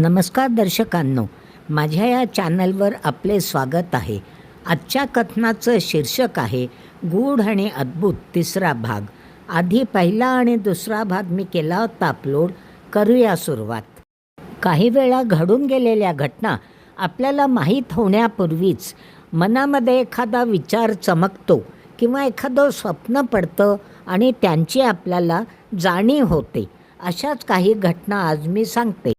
नमस्कार दर्शकांनो माझ्या या चॅनलवर आपले स्वागत आहे. आजच्या कथनाचं शीर्षक आहे गूढ आणि अद्भुत तिसरा भाग. आधी पहिला आणि दुसरा भाग मी केला होता अपलोड करूया सुरुवात. काही वेळा घडून गेलेल्या घटना आपल्याला माहीत होण्यापूर्वीच मनामध्ये एखादा विचार चमकतो किंवा एखादं स्वप्न पडतं आणि त्यांची आपल्याला जाणीव होते. अशाच काही घटना आज मी सांगते.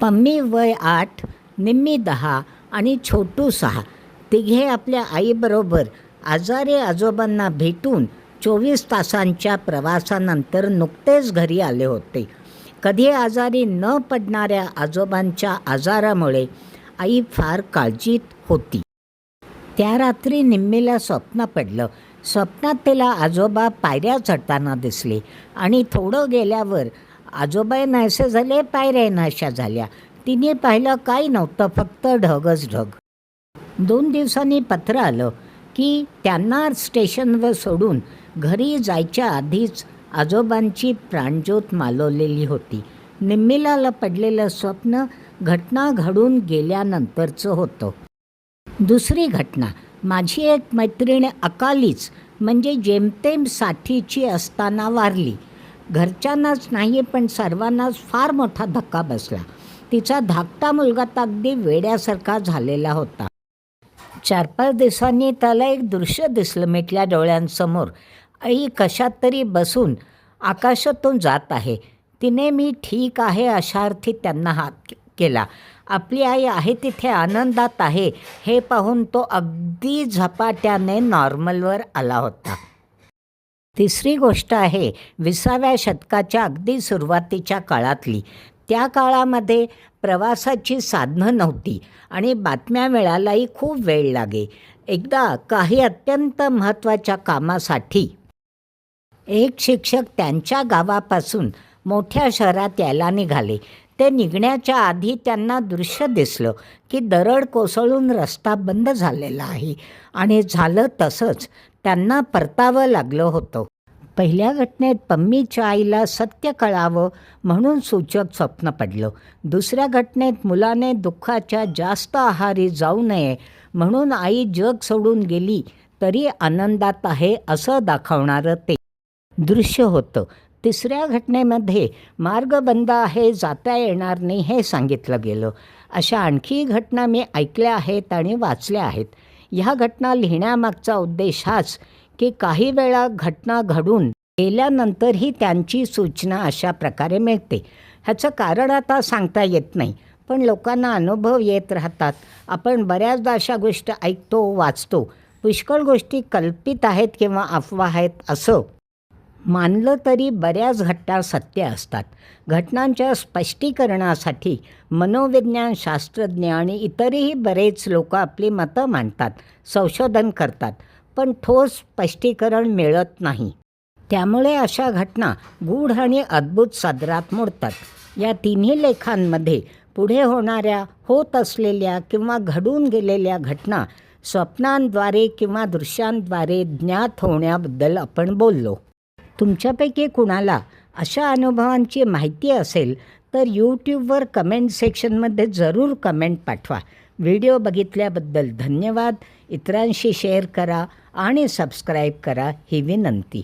पम्मी वय आठ निम्मी दहा आणि छोटू सहा. तिघे आपल्या आईबरोबर आजारी आजोबांना भेटून चोवीस तासांच्या प्रवासानंतर नुकतेच घरी आले होते. कधी आजारी न पडणाऱ्या आजोबांच्या आजारामुळे आई फार काळजीत होती. त्या रात्री निम्मीला स्वप्न पडलं. स्वप्नात तिला आजोबा पायऱ्या चढताना दिसले आणि थोडं गेल्यावर आजोबा नाहीसे झाले पायऱ्या नाशा झाल्या. तिने पाहिलं काही नव्हतं फक्त ढगच ढग. दोन दिवसांनी पत्र आलं की त्यांना स्टेशनवर सोडून घरी जायच्या आधीच आजोबांची प्राणज्योत मालवलेली होती. निम्मिलाला पडलेलं स्वप्न घटना घडून गेल्यानंतरचं होतं. दुसरी घटना माझी एक मैत्रीण अकालीच म्हणजे जेमतेम साठीची असताना वारली. घरच्यांनाच नाही पण सर्वांनाच फार मोठा धक्का बसला. तिचा धाकटा मुलगा तर अगदी वेड्यासारखा झालेला होता. चार पाच दिवसांनी त्याला एक दृश्य दिसलं मिटल्या डोळ्यांसमोर. आई कशात तरी बसून आकाशातून जात आहे. तिने मी ठीक आहे अशा अर्थी त्यांना हात केला. आपली आई आहे तिथे आनंदात आहे. हे पाहून तो अगदी झपाट्याने नॉर्मलवर आला होता. तिसरी गोष्ट आहे विसाव्या शतकाच्या अगदी सुरुवातीच्या काळातली. त्या काळामध्ये प्रवासाची साधनं नव्हती आणि बातम्या मिळायलाही खूप वेळ लागे. एकदा काही अत्यंत महत्त्वाच्या कामासाठी एक शिक्षक त्यांच्या गावापासून मोठ्या शहरात यायला निघाले. ते निघण्याच्या आधी त्यांना दृश्य दिसलं की दरड कोसळून रस्ता बंद झालेला आहे आणि झालं तसंच त्यांना परतावं लागलं होतं. पहिल्या घटनेत पम्मीच्या आईला सत्य कळावं म्हणून सूचक स्वप्न पडलं. दुसऱ्या घटनेत मुलाने दुःखाच्या जास्त आहारी जाऊ नये म्हणून आई जग सोडून गेली तरी आनंदात आहे असं दाखवणारं ते दृश्य होतं. तिसऱ्या घटनेमध्ये मार्ग बंद आहे जाता येणार नाही हे सांगितलं गेलं. अशा आणखी घटना मी ऐकल्या आहेत आणि वाचल्या आहेत. ह्या घटना लिहिण्यामागचा उद्देश हाच की काही वेळा घटना घडून गेल्यानंतरही त्यांची सूचना अशा प्रकारे मिळते. ह्याचं कारण आता सांगता येत नाही पण लोकांना अनुभव येत राहतात. आपण बऱ्याचदा अशा गोष्टी ऐकतो वाचतो. पुष्कळ गोष्टी कल्पित आहेत किंवा अफवा आहेत असं मानलं तरी बऱ्याच घटना सत्य असतात. घटनांच्या स्पष्टीकरणासाठी मनोविज्ञान शास्त्रज्ञ आणि इतरही बरेच लोक आपली मतं मांडतात संशोधन करतात. पण ठोस स्पष्टीकरण मिळत नाही. त्यामुळे अशा घटना गूढ आणि अद्भुत सदरात मोडतात. या तिन्ही लेखांमध्ये पुढे होणाऱ्या होत असलेल्या किंवा घडून गेलेल्या घटना स्वप्नांद्वारे किंवा दृश्यांद्वारे ज्ञात होण्याबद्दल आपण बोललो. तुमच्यापैकी कुणाला अशा अनुभवांची माहिती असेल तर यूट्यूबवर कमेंट सेक्शनमध्ये जरूर कमेंट पाठवा. व्हिडिओ बघितल्याबद्दल धन्यवाद. इतरांशी शेअर करा आणि सबस्क्राईब करा ही विनंती.